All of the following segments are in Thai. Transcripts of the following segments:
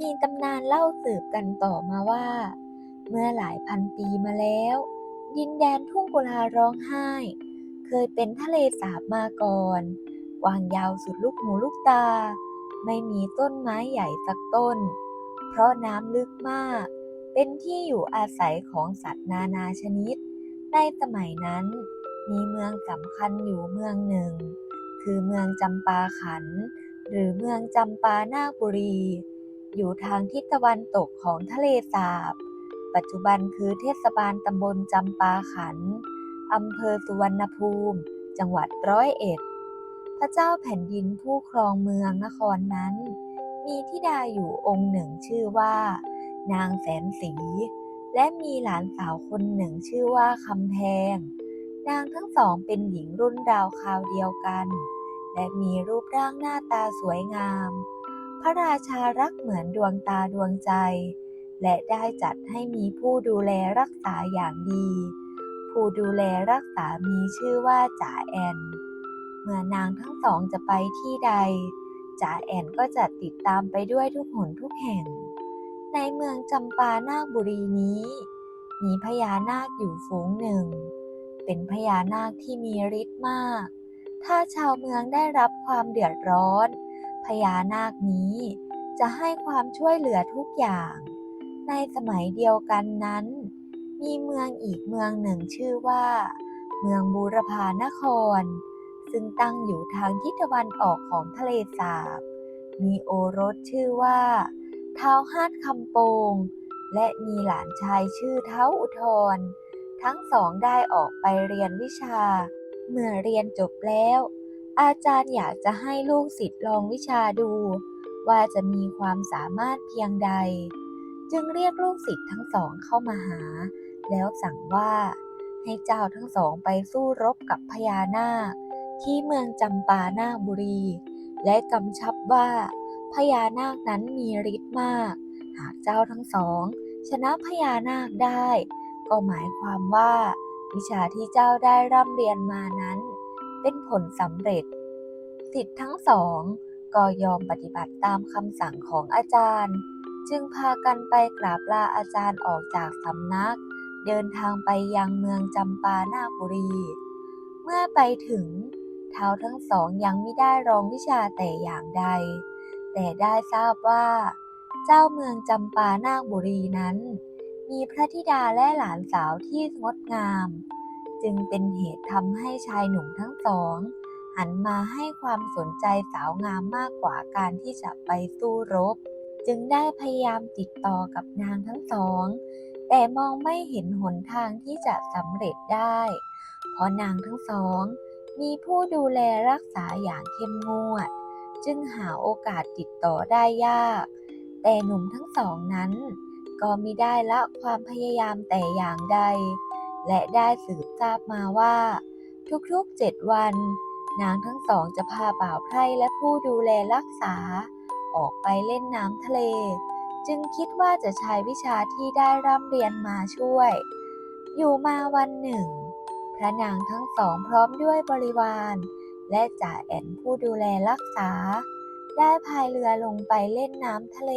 มีตำนานเล่าสืบกันต่อมาว่า เมื่อหลายพันปีมาแล้ว ดินแดนทุ่งกุลาร้องไห้ เคยเป็นทะเลสาบมาก่อนกว้างยาวสุดลูกหูลูกตา ไม่มีต้นไม้ใหญ่สักต้น เพราะน้ำลึกมาก เป็นที่อยู่อาศัยของสัตว์นานาชนิด ในสมัยนั้น มีเมืองสำคัญอยู่เมืองหนึ่ง คือเมืองจำปาขัน หรือเมืองจำปานาบุรี อยู่ทางทิศตะวันตกของทะเลสาบ ปัจจุบันคือเทศบาลตำบลจำปาขัน อำเภอสุวรรณภูมิ จังหวัดร้อยเอ็ด พระเจ้าแผ่นดินผู้ครองเมืองนครนั้น มีธิดาอยู่องค์หนึ่งชื่อว่า นางแสนสี และมีหลานสาวคนหนึ่งชื่อว่าคำแพง นางทั้งสองเป็นหญิงรุ่นราวคราวเดียวกัน และมีรูปร่างหน้าตาสวยงาม พระราชารักเหมือนดวงตาดวงใจ และได้จัดให้มีผู้ดูแลรักษาอย่างดี ผู้ดูแลรักษามีชื่อว่าจ่าแอน เมื่อนางทั้งสองจะไปที่ใดจ่าแอนก็จะติดตามไปด้วยทุกหนทุกแห่ง ในเมืองจำปานาคบุรีนี้ มีพญานาคอยู่ฝูงหนึ่ง เป็นพญานาคที่มีฤทธิ์มาก ถ้าชาวเมืองได้รับความเดือดร้อน พญานาคนี้จะให้ความช่วยเหลือทุกอย่าง ในสมัยเดียวกันนั้น มีเมืองอีกเมืองหนึ่งชื่อว่า เมืองบูรพานคร ซึ่งตั้งอยู่ทางทิศตะวันออกของทะเลสาบ มีโอรสชื่อว่าท้าวฮาดคำโปง และมีหลานชายชื่อเท้าอุทธรทั้งสองได้ออกไปเรียนวิชา เมื่อเรียนจบแล้ว อาจารย์อยากจะให้ลูกศิษย์ลองวิชาดู ว่าจะมีความสามารถเพียงใด จึงเรียกลูกศิษย์ทั้งสองเข้ามาหา แล้วสั่งว่า ให้เจ้าทั้งสองไปสู้รบกับพญานาค ที่เมืองจำปานาคบุรี และกำชับว่าพญานาคนั้นมีฤทธิ์มาก หากเจ้าทั้งสอง ชนะพญานาคได้ ก็หมายความว่า วิชาที่เจ้าได้ร่ำเรียนมานั้น เป็นผลสำเร็จ สิทธิ์ทั้งสองก็ยอมปฏิบัติตามคำสั่งของอาจารย์ จึงพากันไปกราบลาอาจารย์ออกจากสำนัก เดินทางไปยังเมืองจำปานาบุรี เมื่อไปถึงเท้าทั้งสองยังไม่ได้รองวิชาแต่อย่างใด แต่ได้ทราบว่า เจ้าเมืองจำปานาบุรีนั้น มีพระธิดาและหลานสาวที่งดงาม จึงเป็นเหตุทำให้ชายหนุ่มทั้งสอง หันมาให้ความสนใจสาวงามมากกว่าการที่จะไปสู้รบ จึงได้พยายามติดต่อกับนางทั้งสอง แต่มองไม่เห็นหนทางที่จะสำเร็จได้ เพราะนางทั้งสอง มีผู้ดูแลรักษาอย่างเข้มงวด จึงหาโอกาสติดต่อได้ยาก แต่หนุ่มทั้งสองนั้น ก็มิได้ละความพยายามแต่อย่างใด และได้สืบทราบมาว่า ทุกๆเจ็ดวัน นางทั้งสองจะพาบ่าวไพร่และผู้ดูแลรักษา ออกไปเล่นน้ำทะเล จึงคิดว่าจะใช้วิชาที่ได้ร่ำเรียนมาช่วย อยู่มาวันหนึ่ง พระนางทั้งสองพร้อมด้วยบริวาร และจ่าแอนผู้ดูแลรักษา ได้พายเรือลงไปเล่นน้ำทะเล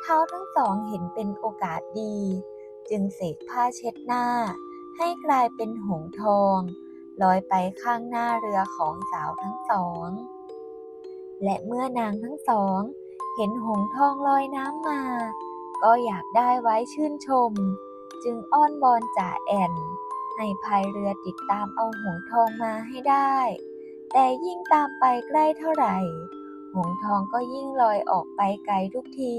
เท้าทั้งสองเห็นเป็นโอกาสดี จึงเสกผ้าเช็ดหน้า ให้กลายเป็นหงทองลอยไปข้างหน้าเรือของสาวทั้งสอง และเมื่อนางทั้งสอง เห็นหงทองลอยน้ำมา ก็อยากได้ไว้ชื่นชม จึงอ้อนวอนจ่าแอนให้พายเรือติดตามเอาหงทองมาให้ได้ แต่ยิ่งตามไปใกล้เท่าไหร่ หงทองก็ยิ่งลอยออกไปไกลทุกที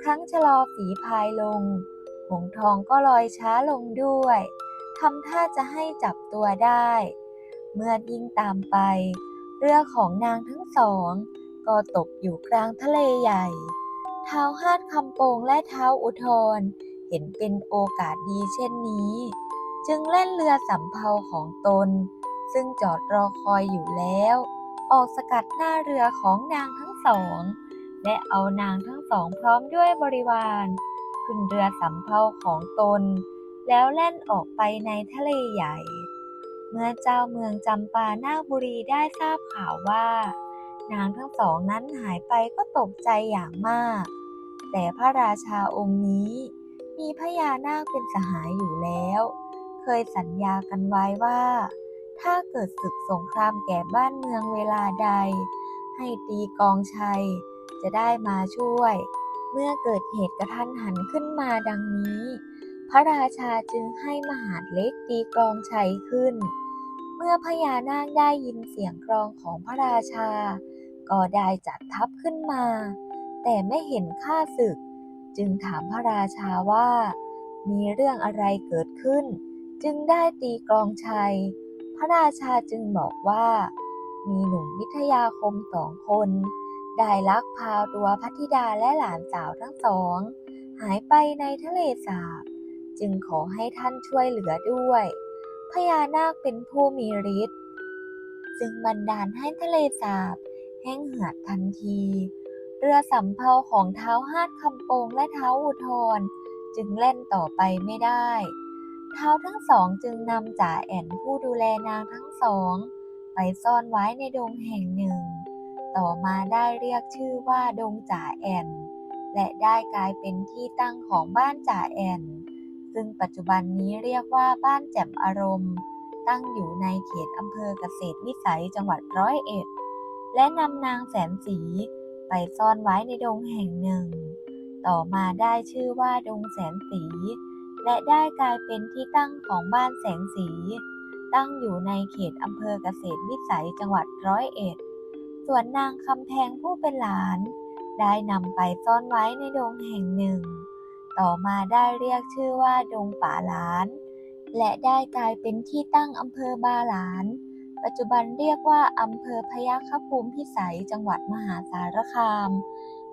ครั้งชะลอฝีพายลง หงทองก็ลอยช้าลงด้วยทำท่าจะให้จับตัวได้ เมื่อยิ่งตามไป เรือของนางทั้งสอง ก็ตกอยู่กลางทะเลใหญ่เท้าฮาดคำโปงและเท้าอุทรเห็นเป็นโอกาสดีเช่นนี้ จึงเล่นเรือสำเภาของตน ซึ่งจอดรอคอยอยู่แล้ว ออกสกัดหน้าเรือของนางทั้งสอง และเอานางทั้งสองพร้อมด้วยบริวาร ขึ้นเรือสำเภาของตน แล้วแล่นออกไปในทะเลใหญ่ เมื่อเจ้าเมืองจำปานาบุรีได้ทราบข่าวว่า นางทั้งสองนั้นหายไปก็ตกใจอย่างมาก แต่พระราชาองค์นี้มีพญานาคเป็นสหายอยู่แล้ว เคยสัญญากันไว้ว่า ถ้าเกิดศึกสงครามแก่บ้านเมืองเวลาใด ให้ตีกองชัยจะได้มาช่วย เมื่อเกิดเหตุกระทันหันขึ้นมาดังนี้ พระราชาจึงให้มหาดเล็กตีกลองชัยขึ้น เมื่อพญานาคได้ยินเสียงกลองของพระราชา ก็ได้จัดทัพขึ้นมา แต่ไม่เห็นข้าศึก จึงถามพระราชาว่า มีเรื่องอะไรเกิดขึ้น จึงได้ตีกลองชัย พระราชาจึงบอกว่า มีหนุ่มวิทยาคมสองคน ได้ลักพาตัวพระธิดาและหลานสาวทั้งสอง หายไปในทะเลสาบ จึงขอให้ท่านช่วยเหลือด้วย พญานาคเป็นผู้มีฤทธิ์จึงบันดาลให้ทะเลสาบ แห้งเหือดทันที เรือสำเภาของเท้าวฮาดคำโปงและเท้าอุทรจึงแล่นต่อไปไม่ได้ เท้าทั้งสองจึงนำจ่าแอนผู้ดูแลนางทั้งสอง ไปซ่อนไว้ในดงแห่งหนึ่ง ต่อมาได้เรียกชื่อว่าดงจ่าแอน และได้กลายเป็นที่ตั้งของบ้านจ่าแอน ซึ่งปัจจุบันนี้เรียกว่าบ้านแจ่มอารมณ์ ตั้งอยู่ในเขตอำเภอเกษตรวิสัยจังหวัดร้อยเอ็ด และนำนางแสนสีไปซ่อนไว้ในดงแห่งหนึ่ง ต่อมาได้ชื่อว่าดงแสนสี และได้กลายเป็นที่ตั้งของบ้านแสงสี ตั้งอยู่ในเขตอำเภอเกษตรวิสัยจังหวัดร้อยเอ็ด ส่วนนางคำแพงผู้เป็นหลาน ได้นำไปซ่อนไว้ในดงแห่งหนึ่ง ต่อมาได้เรียกชื่อว่าดงป่าหลาน และได้กลายเป็นที่ตั้งอำเภอบาหลาน ปัจจุบันเรียกว่าอำเภอพยัคฆภูมิพิสัยจังหวัดมหาสารคาม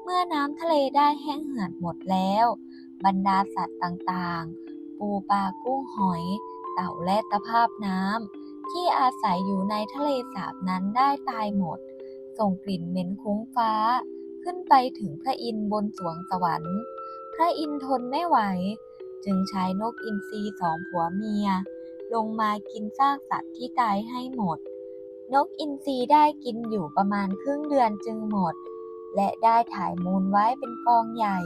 เมื่อน้ำทะเลได้แห้งเหือดหมดแล้ว บรรดาสัตว์ต่างๆ ปูปลากุ้งหอย เต่าและตะภาพน้ำที่อาศัยอยู่ในทะเลสาบนั้นได้ตายหมด ส่งกลิ่นเหม็นคุ้งฟ้า ขึ้นไปถึงพระอินทร์บนสวงสวรรค์ พระอินทร์ทนไม่ไหว จึงใช้นกอินทรีสองผัวเมีย ลงมากินซากสัตว์ที่ตายให้หมด นกอินทรีได้กินอยู่ประมาณครึ่งเดือนจึงหมด และได้ถ่ายมูลไว้เป็นกองใหญ่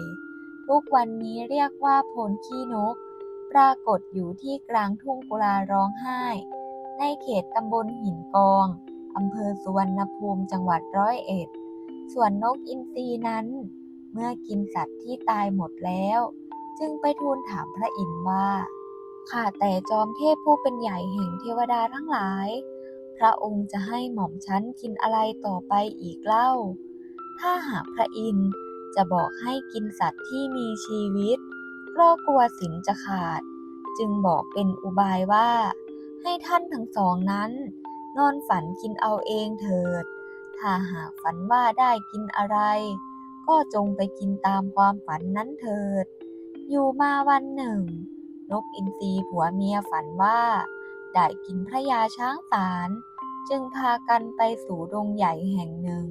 ทุกวันนี้เรียกว่าโพนขี้นก ปรากฏอยู่ที่กลางทุ่งกุลาร้องไห้ ในเขตตำบลหินกอง อำเภอสุวรรณภูมิจังหวัดร้อยเอ็ด ส่วนนกอินทรีนั้น เมื่อกินสัตว์ที่ตายหมดแล้ว จึงไปทูลถามพระอินทร์ว่า ข้าแต่จอมเทพผู้เป็นใหญ่แห่งเทวดาทั้งหลาย พระองค์จะให้หม่อมฉันกินอะไรต่อไปอีกเล่า ถ้าหากพระอินทร์จะบอกให้กินสัตว์ที่มีชีวิตเพราะกลัวสินจะขาด จึงบอกเป็นอุบายว่า ให้ท่านทั้งสองนั้น นอนฝันกินเอาเองเถิด ถ้าหากฝันว่าได้กินอะไร ก็จงไปกินตามความฝันนั้นเถิด อยู่มาวันหนึ่ง นกอินทรีผัวเมียฝันว่า ได้กินพระยาช้างสาร จึงพากันไปสู่ดงใหญ่แห่งหนึ่ง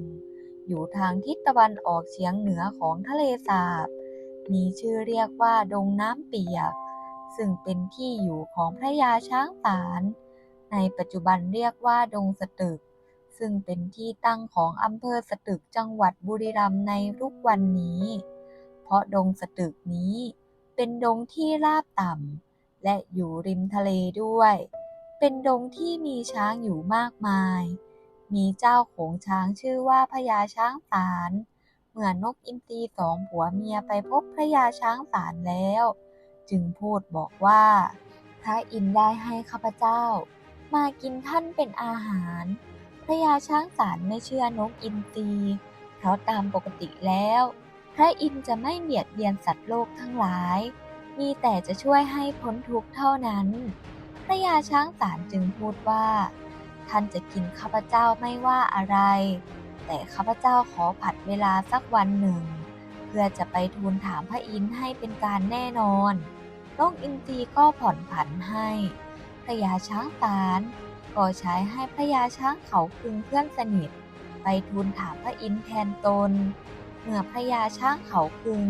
อยู่ทางทิศตะวันออกเฉียงเหนือของทะเลสาบ มีชื่อเรียกว่าดงน้ำเปียก ซึ่งเป็นที่อยู่ของพระยาช้างสาร ในปัจจุบันเรียกว่าดงสตึก ซึ่งเป็นที่ตั้งของอำเภอสตึกจังหวัดบุรีรัมย์ในทุกวันนี้ เพราะดงสตึกนี้เป็นดงที่ราบต่ำและอยู่ริมทะเลด้วย เป็นดงที่มีช้างอยู่มากมาย มีเจ้าโขงช้างชื่อว่าพญาช้างสารเมื่อนกอินทรีสองผัวเมียไปพบพระยาช้างสารแล้ว จึงพูดบอกว่า พระอินทร์ได้ให้ข้าพเจ้า มากินท่านเป็นอาหาร พระยาช้างสารไม่เชื่อนกอินทรีเพราะตามปกติแล้ว พระอินจะไม่เบียดเบียนสัตว์โลกทั้งหลาย มีแต่จะช่วยให้พ้นทุกข์เท่านั้น พระยาช้างสารจึงพูดว่า ท่านจะกินข้าพเจ้าไม่ว่าอะไร แต่ข้าพเจ้าขอผัดเวลาสักวันหนึ่ง เพื่อจะไปทูลถามพระอินให้เป็นการแน่นอนนกอินทรีก็ผ่อนผันให้ ระยาช้างสารก็ใช้ให้พระยาช้างเขาพึงเพื่อนสนิท ไปทูลถามพระอินทร์แทนตน เมื่อพระยาช้างเขาพึง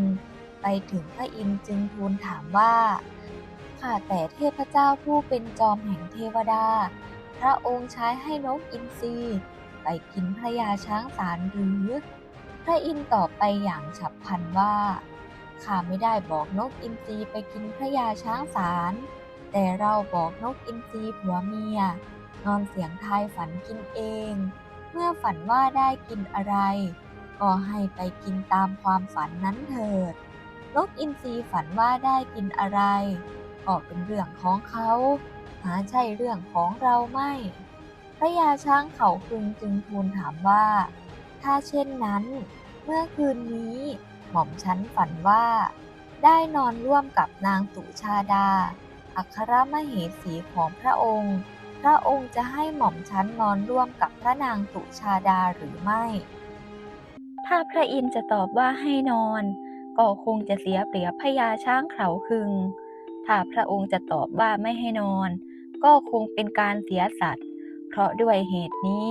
ไปถึงพระอินทร์จึงทูลถามว่าข้าแต่เทพเจ้าผู้เป็นจอมแห่งเทวดา พระองค์ใช้ให้นกอินทรีไปกินพระยาช้างสารหรือ พระอินทร์ตอบไปอย่างฉับพลันว่าข้าไม่ได้บอกนกอินทรีไปกินพระยาช้างสาร แต่เราบอกนกอินทรีผัวเมีย นอนเสียงทายฝันกินเอง เมื่อฝันว่าได้กินอะไร ก็ให้ไปกินตามความฝันนั้นเถิด นกอินทรีฝันว่าได้กินอะไรก็เป็นเรื่องของเขา หาใช่เรื่องของเราไม่ พระยาช้างเขาคึงจึงทูลถามว่า ถ้าเช่นนั้น เมื่อคืนนี้ หม่อมฉันฝันว่า ได้นอนร่วมกับนางสุชาดา อัครมเหสีของพระองค์ พระองค์จะให้หม่อมฉันนอนร่วมกับพระนางสุชาดาหรือไม่ ถ้าพระอินทร์จะตอบว่าให้นอน ก็คงจะเสียเปรียบพญาช้างเขาคึง ถ้าพระองค์จะตอบว่าไม่ให้นอน ก็คงเป็นการเสียสัตว์ เพราะด้วยเหตุนี้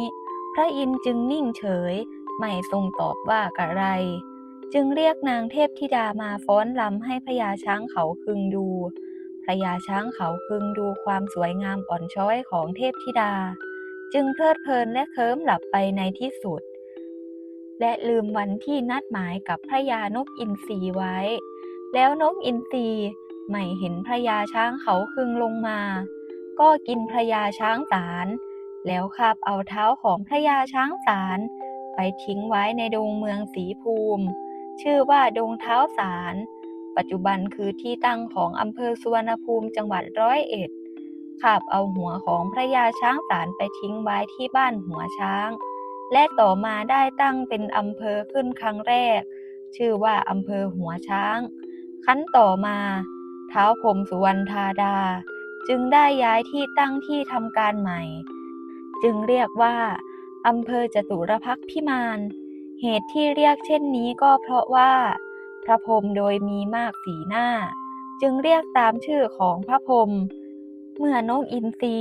พระอินทร์จึงนิ่งเฉย ไม่ทรงตอบว่าอะไรจึงเรียกนางเทพธิดามาฟ้อนรำให้พญาช้างเขาคึงดู พญาช้างเขาคึงดูความสวยงามอ่อนช้อยของเทพธิดา จึงเพลิดเพลินและเคลิ้มหลับไปในที่สุด และลืมวันที่นัดหมายกับพระยานกอินทรีไว้ แล้วนกอินทรีไม่เห็นพระยาช้างเขาคึงลงมา ก็กินพระยาช้างสาร แล้วคาบเอาเท้าของพระยาช้างสารไปทิ้งไว้ในดงเมืองสีภูมิ ชื่อว่าดงเท้าสาร ปัจจุบันคือที่ตั้งของอำเภอสุวรรณภูมิจังหวัดร้อยเอ็ดคาบเอาหัวของพระยาช้างสารไปทิ้งไว้ที่บ้านหัวช้าง และต่อมาได้ตั้งเป็นอำเภอขึ้นครั้งแรก ชื่อว่าอำเภอหัวช้าง ขั้นต่อมาเท้าวพรมสุวรรณธาดา จึงได้ย้ายที่ตั้งที่ทำการใหม่ จึงเรียกว่าอำเภอจตุรพักพิมาน เหตุที่เรียกเช่นนี้ก็เพราะว่า ระพรหมโดยมีมากสีหน้า จึงเรียกตามชื่อของพระพรหมเมื่อนกอินทรี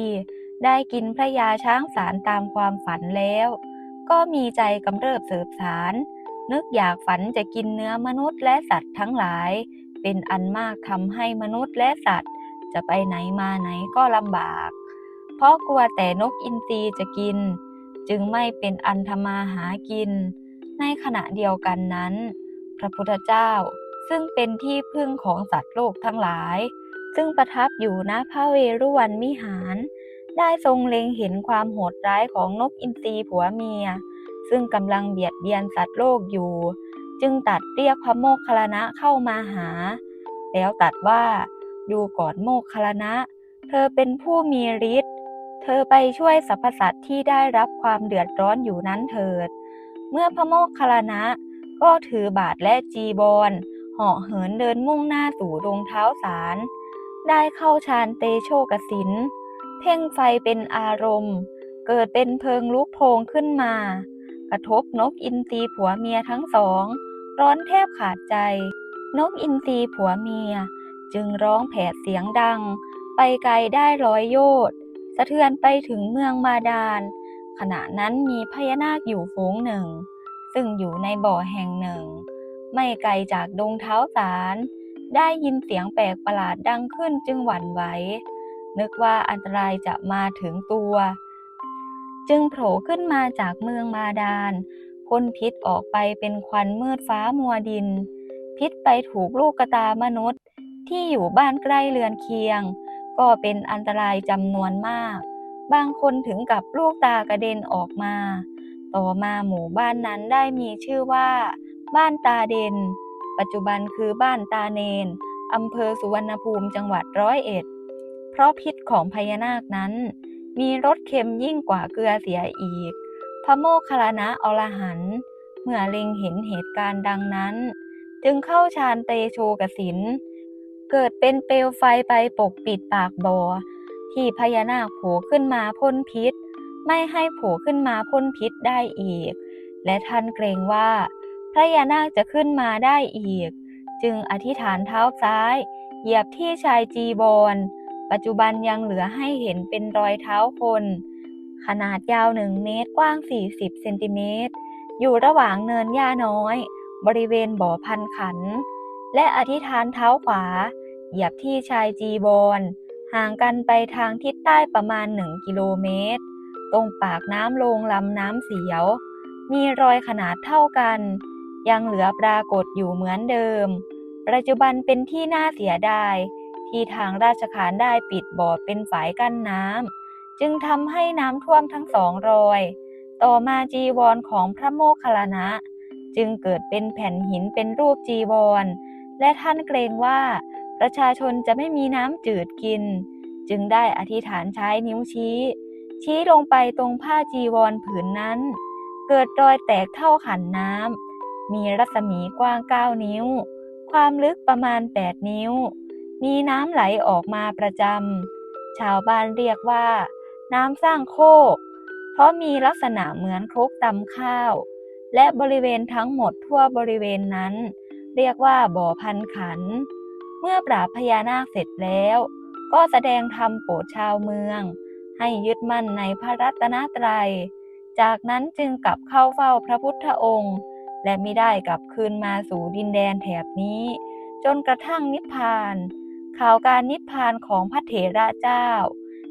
ได้กินพระยาช้างสารตามความฝันแล้ว ก็มีใจกำเริบเสบสาร นึกอยากฝันจะกินเนื้อมนุษย์และสัตว์ทั้งหลาย เป็นอันมากทำให้มนุษย์และสัตว์ จะไปไหนมาไหนก็ลำบาก เพราะกลัวแต่นกอินทรีจะกิน จึงไม่เป็นอันทำมาหากิน ในขณะเดียวกันนั้น พระพุทธเจ้า ซึ่งเป็นที่พึ่งของสัตว์โลกทั้งหลาย ซึ่งประทับอยู่ณพระเวรุวันวิหาร ได้ทรงเล็งเห็นความโหดร้ายของนกอินทรีผัวเมีย ซึ่งกำลังเบียดเบียนสัตว์โลกอยู่ จึงตัดเรียกพระโมคคัลลานะเข้ามาหา แล้วตัดว่าดูก่อนโมคคัลลานะเธอเป็นผู้มีฤทธิ์เธอไปช่วยสรรพสัตว์ที่ได้รับความเดือดร้อนอยู่นั้นเถิด เมื่อพระโมคคัลลานะ ก็ถือบาทและจีบอลเหาะเหินเดินมุ่งหน้าสู่ดงเท้าสาร ได้เข้าฌานเตโชกสิน เพ่งไฟเป็นอารมณ์ เกิดเป็นเพลิงลุกโพงขึ้นมา กระทบนกอินทรีผัวเมียทั้งสอง ร้อนแทบขาดใจ นกอินทรีผัวเมีย จึงร้องแผดเสียงดัง ไปไกลได้ร้อยโยชน์สะเทือนไปถึงเมืองมาดานขณะนั้นมีพญานาคอยู่ฝูงหนึ่ง ซึ่งอยู่ในบ่อแห่งหนึ่ง ไม่ไกลจากดงเท้าสาร ได้ยินเสียงแปลกประหลาดดังขึ้นจึงหวั่นไหวนึกว่าอันตรายจะมาถึงตัว จึงโผล่ขึ้นมาจากเมืองมาดานพ่นพิษออกไปเป็นควันมืดฟ้ามัวดิน พิษไปถูกลูกกระตามนุษย์ ที่อยู่บ้านใกล้เรือนเคียง ก็เป็นอันตรายจำนวนมาก บางคนถึงกับลูกตากระเด็นออกมา ต่อมาหมู่บ้านนั้นได้มีชื่อว่า บ้านตาเดน ปัจจุบันคือบ้านตาเนนอำเภอสุวรรณภูมิจังหวัดร้อยเอ็ด เพราะพิษของพญานาคนั้น มีรสเค็มยิ่งกว่าเกลือเสียอีก พระโมคคัลลานะอรหันต์เมื่อเล็งเห็นเหตุการณ์ดังนั้น จึงเข้าฌานเตโชกสิน เกิดเป็นเปลวไฟไปปกปิดปากบ่อที่พญานาคโผล่ขึ้นมาพ่นพิษ ไม่ให้โผล่ขึ้นมาพ่นพิษได้อีก และท่านเกรงว่า พระยานาคจะขึ้นมาได้อีก จึงอธิษฐานเท้าซ้าย เหยียบที่ชายจีบอลปัจจุบันยังเหลือให้เห็นเป็นรอยเท้าคน ขนาดยาวหนึ่งเมตรกว้าง 40 เซนติเมตร อยู่ระหว่างเนินหญ้าน้อย บริเวณบ่อพันขัน และอธิษฐานเท้าขวา เหยียบที่ชายจีบอลห่างกันไปทางทิศใต้ประมาณ 1 กิโลเมตร ตรงปากน้ำลงลำน้ำเสียว มีรอยขนาดเท่ากัน ยังเหลือปรากฏอยู่เหมือนเดิม ปัจจุบันเป็นที่น่าเสียดาย ที่ทางราชการได้ปิดบ่อเป็นฝายกั้นน้ำจึงทำให้น้ำท่วมทั้งสองรอย ต่อมาจีวรของพระโมคคัลลานะ จึงเกิดเป็นแผ่นหินเป็นรูปจีวร และท่านเกรงว่าประชาชนจะไม่มีน้ำจืดกิน จึงได้อธิษฐานใช้นิ้วชี้ ชี้ลงไปตรงผ้าจีวรผืนนั้น เกิดรอยแตกเท่าขันน้ำ มีรัศมีกว้าง 9 นิ้ว ความลึกประมาณ 8 นิ้ว มีน้ำไหลออกมาประจำ ชาวบ้านเรียกว่า น้ำสร้างโคก เพราะมีลักษณะเหมือนครกตำข้าว และบริเวณทั้งหมดทั่วบริเวณนั้น เรียกว่าบ่อพันขัน เมื่อปราบพญานาคเสร็จแล้ว ก็แสดงธรรมโปรดชาวเมือง ให้ยึดมั่นในพระรัตนตรัย จากนั้นจึงกลับเข้าเฝ้าพระพุทธองค์ และมิได้กลับคืนมาสู่ดินแดนแถบนี้ จนกระทั่งนิพพาน ข่าวการนิพพานของพระเถระเจ้า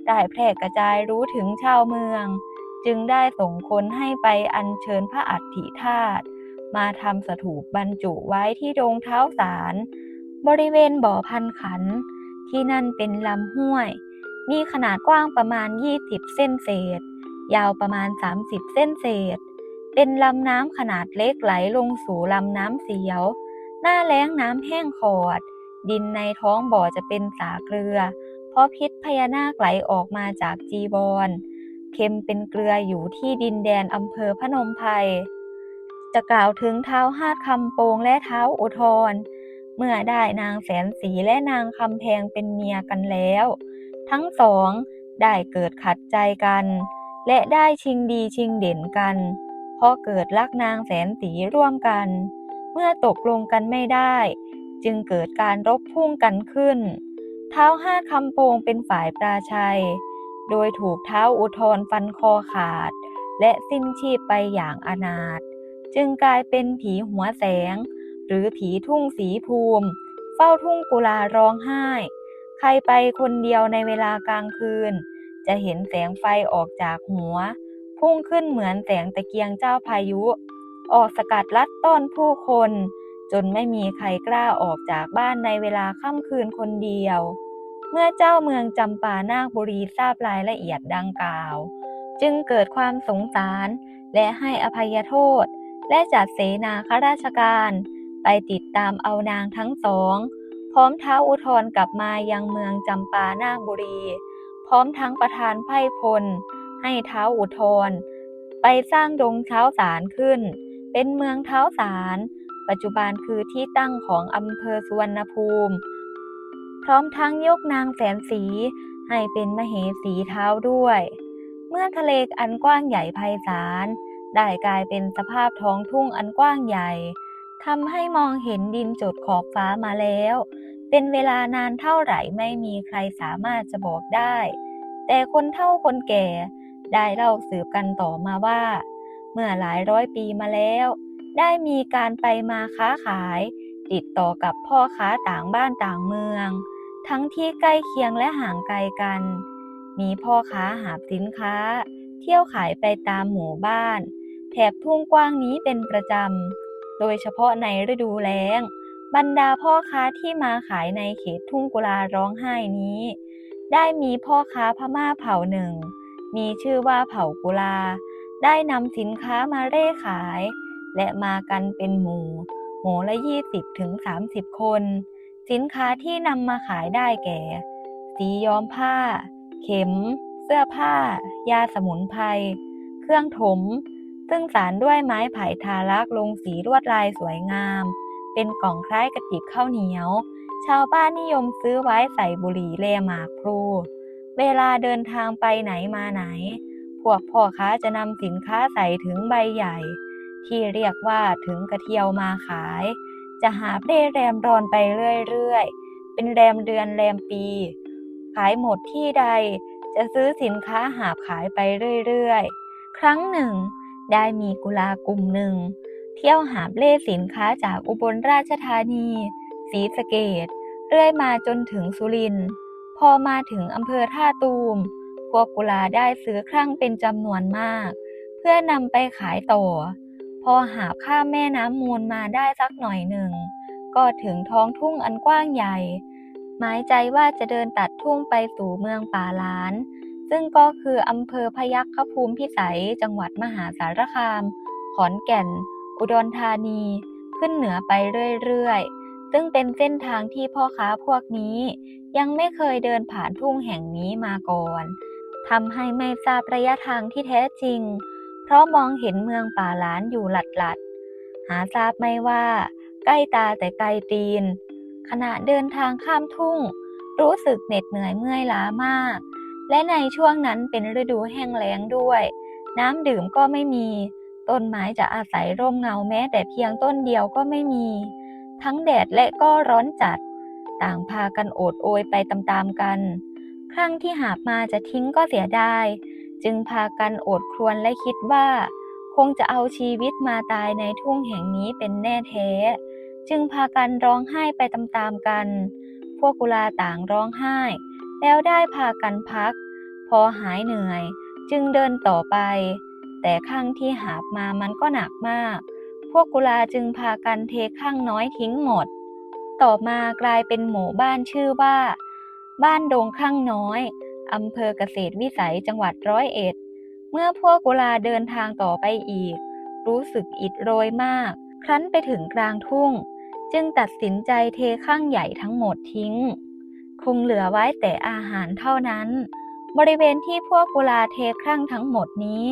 ได้แพร่กระจายรู้ถึงชาวเมือง จึงได้ส่งคนให้ไปอัญเชิญพระอัฐิธาตุมาทำสถูปบรรจุไว้ที่โรงเท้าสาร บริเวณบ่อพันขัน ที่นั่นเป็นลำห้วย มีขนาดกว้างประมาณ 20 เส้นเศษ ยาวประมาณ 30 เส้นเศษ เป็นลำน้ำขนาดเล็กไหลลงสู่ลำน้ำเสียว หน้าแล้งน้ำแห้งขอด ดินในท้องบ่อจะเป็นสาเกลือ เพราะพิษพญานาคไหลออกมาจากจีบอนเค็มเป็นเกลืออยู่ที่ดินแดนอำเภอพนมไพรจะกล่าวถึงเท้าห้าดคำโปงและเท้าอุทร เมื่อได้นางแสนสีและนางคำแพงเป็นเมียกันแล้ว ทั้งสองได้เกิดขัดใจกัน และได้ชิงดีชิงเด่นกัน เพราะเกิดรักนางแสนสีร่วมกัน เมื่อตกลงกันไม่ได้ จึงเกิดการรบพุ่งกันขึ้น เท้าห้าคำโปงเป็นฝ่ายปราชัย โดยถูกเท้าอุทธรฟันคอขาด และสิ้นชีพไปอย่างอนาถจึงกลายเป็นผีหัวแสง หรือผีทุ่งสีภูมิ เฝ้าทุ่งกุลาร้องไห้ ใครไปคนเดียวในเวลากลางคืน จะเห็นแสงไฟออกจากหัว พุ่งขึ้นเหมือนแสงตะเกียงเจ้าพายุ ออกสกัดลัดต้อนผู้คน จนไม่มีใครกล้าออกจากบ้านในเวลาค่ำคืนคนเดียว เมื่อเจ้าเมืองจำปานาคบุรีทราบรายละเอียดดังกล่าว จึงเกิดความสงสารและให้อภัยโทษ และจัดเสนาข้าราชการ ไปติดตามเอานางทั้งสอง พร้อมเท้าอุทธรกลับมายังเมืองจำปานาคบุรี พร้อมทั้งประธานไพร่พล ให้เท้าอุทธรไปสร้างดงเท้าสารขึ้น เป็นเมืองเท้าสารปัจจุบันคือที่ตั้งของอำเภอสุวรรณภูมิ พร้อมทั้งยกนางแสนสี ให้เป็นมเหสีเท้าด้วย เมื่อทะเลอันกว้างใหญ่ไพศาลได้กลายเป็นสภาพท้องทุ่งอันกว้างใหญ่ ทำให้มองเห็นดินจดขอบฟ้ามาแล้ว เป็นเวลานานเท่าไหร่ไม่มีใครสามารถจะบอกได้ แต่คนเฒ่าคนแก่ได้เล่าสืบกันต่อมาว่า เมื่อหลายร้อยปีมาแล้ว ได้มีการไปมาค้าขาย ติดต่อกับพ่อค้าต่างบ้านต่างเมือง ทั้งที่ใกล้เคียงและห่างไกลกัน มีพ่อค้าหาบสินค้า เที่ยวขายไปตามหมู่บ้าน แถบทุ่งกว้างนี้เป็นประจำ โดยเฉพาะในฤดูแล้ง บรรดาพ่อค้าที่มาขายในเขตทุ่งกุลาร้องไห้นี้ ได้มีพ่อค้าพม่าเผ่าหนึ่ง มีชื่อว่าเผ่ากุลา ได้นำสินค้ามาเร่ขาย และมากันเป็นหมู่ หมู่ละ20ถึง30คน สินค้าที่นำมาขายได้แก่ สีย้อมผ้า เข็ม เสื้อผ้า ยาสมุนไพร เครื่องถม ซึ่งสารด้วยไม้ไผ่ทาลักลงสีลวดลายสวยงาม เป็นกล่องคล้ายกระติบข้าวเหนียว ชาวบ้านนิยมซื้อไว้ใส่บุหรี่เลหมากพลูเวลาเดินทางไปไหนมาไหน พวกพ่อค้าจะนำสินค้าใส่ถึงใบใหญ่ ที่เรียกว่าถึงกระเทียวมาขาย จะหาเร่แรมรอนไปเรื่อยๆ เป็นแรมเดือนแรมปี ขายหมดที่ใดจะซื้อสินค้าหาบขายไปเรื่อยๆ ครั้งหนึ่ง ได้มีกุลากลุ่มหนึ่ง เที่ยวหาเล่สินค้าจากอุบลราชธานีศรีสะเกดเรื่อยมาจนถึงสุรินทร์พอมาถึงอำเภอท่าตูม พวกกุลาได้ซื้อครั่งเป็นจำนวนมาก เพื่อนำไปขายต่อ พอหาข้ามแม่น้ำมูลมาได้สักหน่อยหนึ่ง ก็ก็ถึงท้องทุ่งอันกว้างใหญ่ หมายใจว่าจะเดินตัดทุ่งไปสู่เมืองป่าล้าน ซึ่งก็คืออำเภอพยัคฆภูมิพิสัย จังหวัดมหาสารคาม ขอนแก่น อุดรธานี ขึ้นเหนือไปเรื่อยๆ ซึ่งเป็นเส้นทางที่พ่อค้าพวกนี้ ยังไม่เคยเดินผ่านทุ่งแห่งนี้มาก่อนทำให้ไม่ทราบระยะทางที่แท้จริง เพราะมองเห็นเมืองป่าล้านอยู่หลัดๆ หาทราบไม่ว่า ใกล้ตาแต่ไกลตีน ขณะเดินทางข้ามทุ่ง รู้สึกเหน็ดเหนื่อยเมื่อยล้ามาก และในช่วงนั้นเป็นฤดูแห้งแล้งด้วย น้ำดื่มก็ไม่มี ต้นไม้จะอาศัยร่มเงาแม้แต่เพียงต้นเดียวก็ไม่มี ทั้งแดดและก็ร้อนจัด ต่างพากันโอดโอยไปตามๆกัน ครั้งที่หาบมาจะทิ้งก็เสียดาย จึงพากันโอดครวญและคิดว่า คงจะเอาชีวิตมาตายในทุ่งแห่งนี้เป็นแน่แท้ จึงพากันร้องไห้ไปตามๆกัน พวกกุลาต่างร้องไห้ แล้วได้พากันพัก พอหายเหนื่อยจึงเดินต่อไป แต่ข้างที่หาบมามันก็หนักมาก พวกกุลาจึงพากันเทข้างน้อยทิ้งหมด ต่อมากลายเป็นหมู่บ้านชื่อว่า บ้านดงข้างน้อยอำเภอเกษตรวิสัยจังหวัดร้อยเอ็ด เมื่อพวกกุลาเดินทางต่อไปอีก รู้สึกอิดโรยมาก ครั้นไปถึงกลางทุ่ง จึงตัดสินใจเทข้างใหญ่ทั้งหมดทิ้ง คงเหลือไว้แต่อาหารเท่านั้น บริเวณที่พวกกุลาเทครั่งทั้งหมดนี้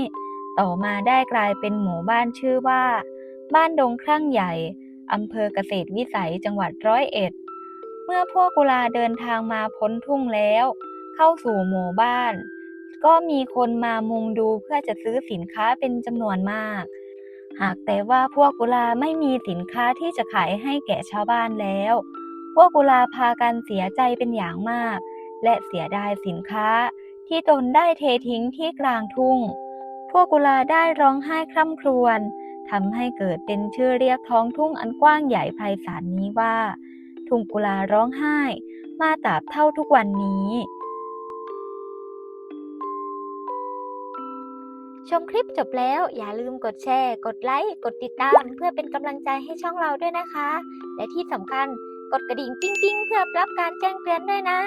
ต่อมาได้กลายเป็นหมู่บ้านชื่อว่า บ้านดงครั่งใหญ่อำเภอเกษตรวิสัยจังหวัดร้อยเอ็ด เมื่อพวกกุลาเดินทางมาพ้นทุ่งแล้ว เข้าสู่หมู่บ้าน ก็มีคนมามุงดูเพื่อจะซื้อสินค้าเป็นจำนวนมาก หากแต่ว่าพวกกุลาไม่มีสินค้าที่จะขายให้แก่ชาวบ้านแล้ว พวกกุลาพากันเสียใจเป็นอย่างมาก และเสียดายสินค้าที่ตนได้เททิ้งที่กลางทุ่ง พวกกุลาได้ร้องไห้คร่ำครวญทำให้เกิดเป็นชื่อเรียกท้องทุ่งอันกว้างใหญ่ไพศาลนี้ว่า ทุ่งกุลาร้องไห้ มาตราบเท่าทุกวันนี้ ชมคลิปจบแล้วอย่าลืมกดแชร์ กดไลค์ กดติดตาม เพื่อเป็นกำลังใจให้ช่องเราด้วยนะคะ และที่สำคัญ กดกระดิ่งปิ้งๆเพื่อรับการแจ้งเตือนด้วยนะ